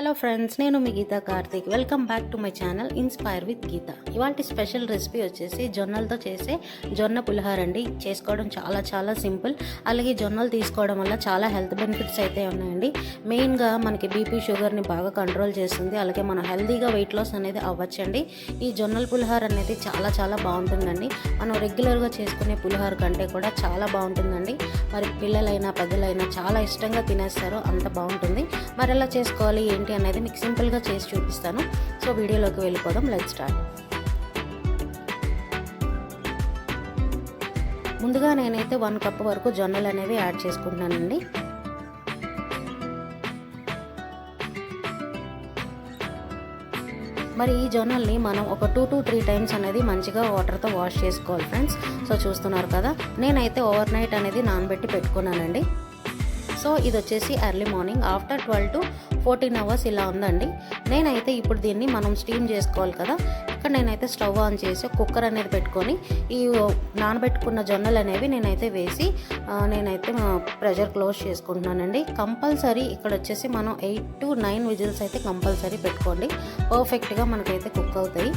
Hello friends నేను మీ Geetha Karthik. Welcome back to my channel inspire with Geetha ఇవాళ special recipe వచ్చేసి జొన్నలతో చేసే జొన్న పులిహోర అండి చేసుకోవడం చాలా చాలా సింపుల్ అలాగే జొన్నలు తీసుకోవడం వల్ల చాలా హెల్త్ బెనిఫిట్స్ అయితే ఉన్నాయండి. మెయిన్గా మనకి బీపీ షుగర్ని బాగా కంట్రోల్ చేస్తుంది. అలాగే మనం హెల్తీగా వెయిట్ లాస్ అనేది అవ్వచ్చండి. ఈ జొన్నల పులిహోర అనేది చాలా చాలా బాగుంటుందండి. మనం రెగ్యులర్గా చేసుకునే పులిహోర కంటే కూడా చాలా బాగుంటుందండి. మరి పిల్లలైనా పెద్దలైనా చాలా ఇష్టంగా తినేస్తారు. అంత బాగుంటుంది. మరి ఎలా చేసుకోవాలి? ఏంటి? అనేది మీకు సింపుల్గా చేసి చూపిస్తాను. సో వీడియోలోకి వెళ్ళిపోదాం. లెట్ స్టార్ట్ ముందుగా నేనైతే వన్ కప్ వరకు జొన్నలు అనేవి యాడ్ చేసుకుంటున్నానండి. మరి ఈ జొన్నల్ని మనం ఒక టూ టు త్రీ టైమ్స్ అనేది మంచిగా వాటర్తో వాష్ చేసుకోవాలి ఫ్రెండ్స్. సో చూస్తున్నారు కదా నేనైతే ఓవర్ నైట్ అనేది నానబెట్టి పెట్టుకున్నానండి. సో ఇది వచ్చేసి early morning after twelve to fourteen hours ఇలా ఉందండి. నేనైతే ఇప్పుడు దీన్ని మనం స్టీమ్ చేసుకోవాలి కదా. ఇక్కడ నేనైతే స్టవ్ ఆన్ చేసి కుక్కర్ అనేది పెట్టుకొని ఈ నానబెట్టుకున్న జొన్నలు అనేవి నేనైతే వేసి నేనైతే ప్రెషర్ క్లోజ్ చేసుకుంటున్నానండి. కంపల్సరీ ఇక్కడ వచ్చేసి మనం ఎయిట్ టు నైన్ విజిల్స్ అయితే కంపల్సరీ పెట్టుకోండి. పర్ఫెక్ట్గా మనకైతే కుక్ అవుతాయి.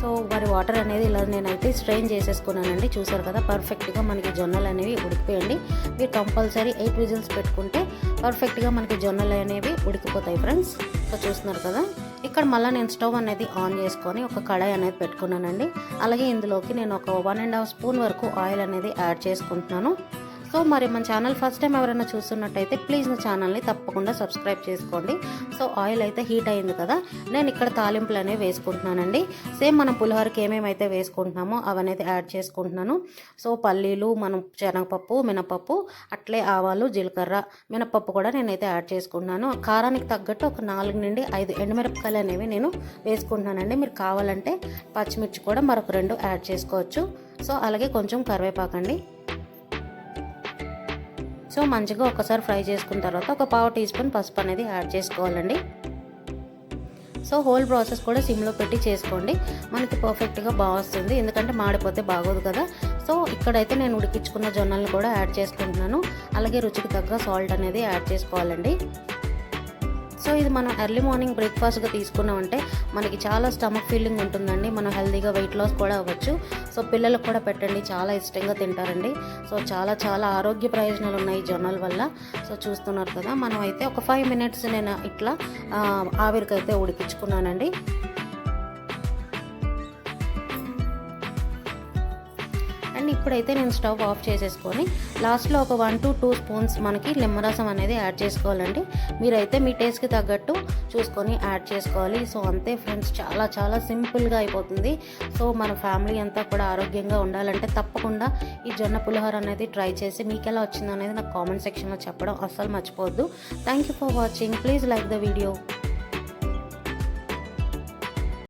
సో మరి వాటర్ అనేది ఇలా నేనైతే స్ట్రెయిన్ చేసేసుకున్నానండి. చూసారు కదా పర్ఫెక్ట్గా మనకి జొన్నలు అనేవి ఉడికిపోయండి మీరు కంపల్సరీ ఎయిట్ విజిల్స్ పెట్టుకుంటే పర్ఫెక్ట్గా మనకి జొన్నలు అనేవి ఉడికిపోతాయి ఫ్రెండ్స్ సో చూస్తున్నారు కదా ఇక్కడ మళ్ళీ నేను స్టవ్ అనేది ఆన్ చేసుకొని ఒక కడాయి అనేది పెట్టుకున్నానండి. అలాగే ఇందులోకి నేను ఒక వన్ అండ్ హాఫ్ స్పూన్ వరకు ఆయిల్ అనేది యాడ్ చేసుకుంటున్నాను. సో మరి మన ఛానల్ ఫస్ట్ టైం ఎవరైనా చూస్తున్నట్టయితే ప్లీజ్ నా ఛానల్ని తప్పకుండా సబ్స్క్రైబ్ చేసుకోండి. సో ఆయిల్ అయితే హీట్ అయింది కదా నేను ఇక్కడ తాలింపులు అనేవి వేసుకుంటున్నానండి. సేమ్ మనం పులిహోరకి ఏమేమైతే వేసుకుంటున్నామో అవనైతే యాడ్ చేసుకుంటున్నాను. సో పల్లీలు మనం శనగపప్పు మినపప్పు అట్లే ఆవాలు జీలకర్ర మినపప్పు కూడా నేనైతే యాడ్ చేసుకుంటున్నాను. కారానికి తగ్గట్టు ఒక నాలుగు నుండి ఐదు ఎండుమిరపకాయలు అనేవి నేను వేసుకుంటున్నానండి. మీరు కావాలంటే పచ్చిమిర్చి కూడా మరొక రెండు యాడ్ చేసుకోవచ్చు. సో అలాగే కొంచెం కరివేపాకండి. సో మంచిగా ఒకసారి ఫ్రై చేసుకున్న తర్వాత ఒక పావు టీ స్పూన్ పసుపు అనేది యాడ్ చేసుకోవాలండి. సో హోల్ ప్రాసెస్ కూడా సిమ్లో పెట్టి చేసుకోండి. మనకి పర్ఫెక్ట్గా బాగా వస్తుంది. ఎందుకంటే మాడిపోతే బాగోదు కదా. సో ఇక్కడైతే నేను ఉడికించుకున్న జొన్నలను కూడా యాడ్ చేసుకుంటున్నాను. అలాగే రుచికి తగ్గ సాల్ట్ అనేది యాడ్ చేసుకోవాలండి. సో ఇది మనం ఎర్లీ మార్నింగ్ బ్రేక్ఫాస్ట్గా తీసుకున్నామంటే మనకి చాలా స్టమక్ ఫీలింగ్ ఉంటుందండి. మనం హెల్తీగా వెయిట్ లాస్ కూడా అవ్వచ్చు. సో పిల్లలకు కూడా పెట్టండి. చాలా ఇష్టంగా తింటారండి. సో చాలా చాలా ఆరోగ్య ప్రయోజనాలు ఉన్నాయి జొన్నల వల్ల. సో చూస్తున్నారు కదా మనం అయితే ఒక ఫైవ్ మినిట్స్ నేను ఇట్లా ఆవిరికైతే ఉడికించుకున్నానండి. అండ్ ఇప్పుడైతే నేను స్టవ్ ఆఫ్ చేసేసుకొని లాస్ట్లో ఒక వన్ టు టూ స్పూన్స్ మనకి నిమ్మరసం అనేది యాడ్ చేసుకోవాలండి. మీరైతే మీ టేస్ట్కి తగ్గట్టు చూసుకొని యాడ్ చేసుకోవాలి. సో అంతే ఫ్రెండ్స్ చాలా చాలా సింపుల్గా అయిపోతుంది. సో మన ఫ్యామిలీ అంతా కూడా ఆరోగ్యంగా ఉండాలంటే తప్పకుండా ఈ జొన్న పులిహోర అనేది ట్రై చేసి మీకు ఎలా వచ్చింది అనేది నాకు కామెంట్ సెక్షన్లో చెప్పడం అస్సలు మర్చిపోవద్దు. Thank you for watching. Please like the video.